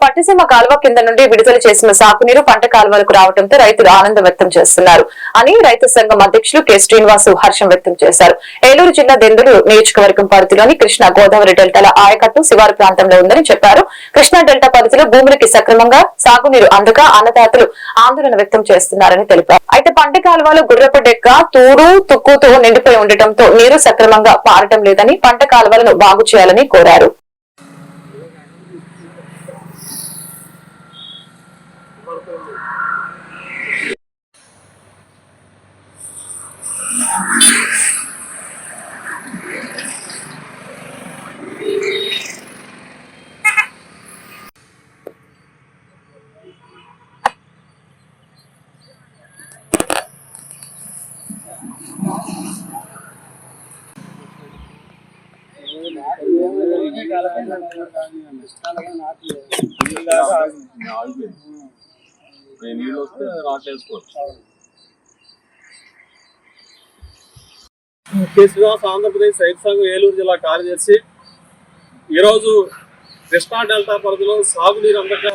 పట్టిసీమ కాలువ కింద నుండి విడుదల చేసిన సాగునీరు పంట కాలువలకు రావడంతో రైతులు ఆనందం వ్యక్తం చేస్తున్నారు అని రైతు సంఘం అధ్యక్షులు కె. శ్రీనివాసు హర్షం వ్యక్తం చేశారు. ఏలూరు జిల్లా దెందులు నియోజకవర్గం పరిధిలోని కృష్ణా గోదావరి డెల్టాల ఆయకట్టు శివారు ప్రాంతంలో ఉందని చెప్పారు. కృష్ణా డెల్టా పరిధిలో భూములకి సక్రమంగా సాగునీరు అందక అన్నదాతలు ఆందోళన వ్యక్తం చేస్తున్నారని తెలిపారు. అయితే పంట కాలువలు గుర్రపు డెక్క తూడు తుక్కుతో నిండిపోయి ఉండటంతో నీరు సక్రమంగా పారటం లేదని పంట కాలువలను బాగు చేయాలని కోరారు. నాలుగు నీళ్ళు వస్తే రాకేసుకోవచ్చు కె శ్రీనివాస్ ఆంధ్రప్రదేశ్ రైతు సంఘం ఏలూరు జిల్లా కార్యదర్శి ఈరోజు కృష్ణా డెల్టా పరిధిలో సాగునీరు అందక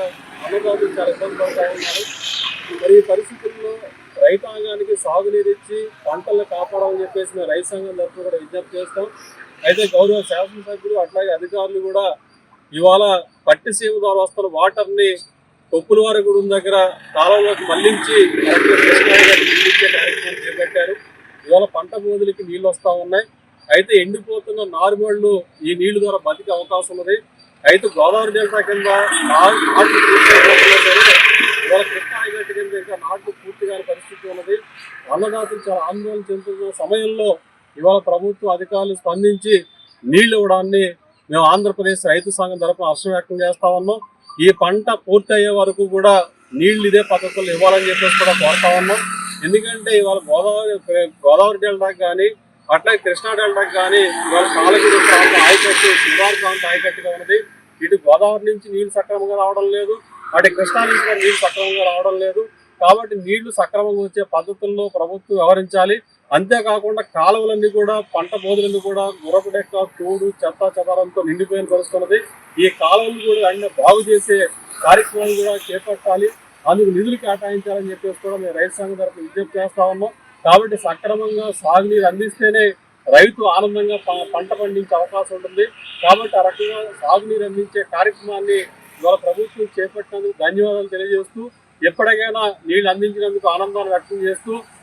అన్నదాతలు చాలా ఇబ్బంది పడుతూ ఉన్నారు మరి ఈ పరిస్థితుల్లో రైతాంగానికి సాగునీరు ఇచ్చి పంటలను కాపాడాలని చెప్పేసి మేము రైతు సంఘం తరఫున కూడా విజ్ఞప్తి చేస్తాం. అయితే గౌరవ శాసనసభ్యులు అట్లాగే అధికారులు కూడా ఇవాళ పట్టిసీమ ద్వారా వస్తున్న వాటర్ని కొప్పులవారగూడెం దగ్గర కాలంలోకి మళ్ళించి కరెక్ట్గా కార్యక్రమం చేపట్టారు. ఇవాళ పంట బోధులకి నీళ్ళు వస్తూ ఉన్నాయి. అయితే ఎండిపోతున్న నారుమళ్ళు ఈ నీళ్ళు ద్వారా బతికే అవకాశం ఉన్నది. అయితే గోదావరి డెల్టా కింద నాటు ఇవాళ కృష్ణా హైవేట్ కింద ఇంకా నాట్లు పరిస్థితి ఉన్నది. అన్నదాతలు చాలా ఆందోళన చెందుతున్న సమయంలో ఇవాళ ప్రభుత్వ అధికారులు స్పందించి నీళ్ళు ఇవ్వడాన్ని మేము ఆంధ్రప్రదేశ్ రైతు సంఘం తరపున హర్షం వ్యక్తం చేస్తా ఉన్నాం. ఈ పంట పూర్తయ్యే వరకు కూడా నీళ్ళు ఇదే పద్ధతులు ఇవ్వాలని చెప్పేసి కూడా కోరుతా ఉన్నాం. ఎందుకంటే ఇవాళ గోదావరి గోదావరి డెల్టాకి కానీ అట్లా కృష్ణా డెల్టాకి కానీ ఇవాళ కాలగిరి ప్రాంతం ఆయకట్టు శివారు ప్రాంతం ఆయకట్టుగా ఉన్నది. ఇటు గోదావరి నుంచి నీళ్ళు సక్రమంగా రావడం లేదు. అటు కృష్ణా నుంచి నీళ్ళు సక్రమంగా రావడం లేదు. కాబట్టి నీళ్ళు సక్రమంగా వచ్చే పద్ధతుల్లో ప్రభుత్వం వ్యవహరించాలి. అంతేకాకుండా కాలువలన్నీ కూడా పంట బోధులన్నీ కూడా గుర్రపుడెక్క తోడు చెత్త చెదారంతో నిండిపోయిన పరిస్థితున్నది. ఈ కాలువలు కూడా అన్ని బాగు చేసే కార్యక్రమాలు కూడా చేపట్టాలి. అందుకు నిధులు కేటాయించాలని చెప్పేసి కూడా మేము రైతు సంఘం తరఫున విజ్ఞప్తి చేస్తా ఉన్నాం. కాబట్టి సక్రమంగా సాగునీరు అందిస్తేనే రైతు ఆనందంగా పంట పండించే అవకాశం ఉంటుంది. కాబట్టి ఆ రకంగా సాగునీరు అందించే కార్యక్రమాన్ని ఇవాళ ప్రభుత్వం చేపట్టినందుకు ధన్యవాదాలు తెలియజేస్తూ ఎప్పటికైనా నీళ్ళు అందించినందుకు ఆనందాన్ని వ్యక్తం చేస్తూ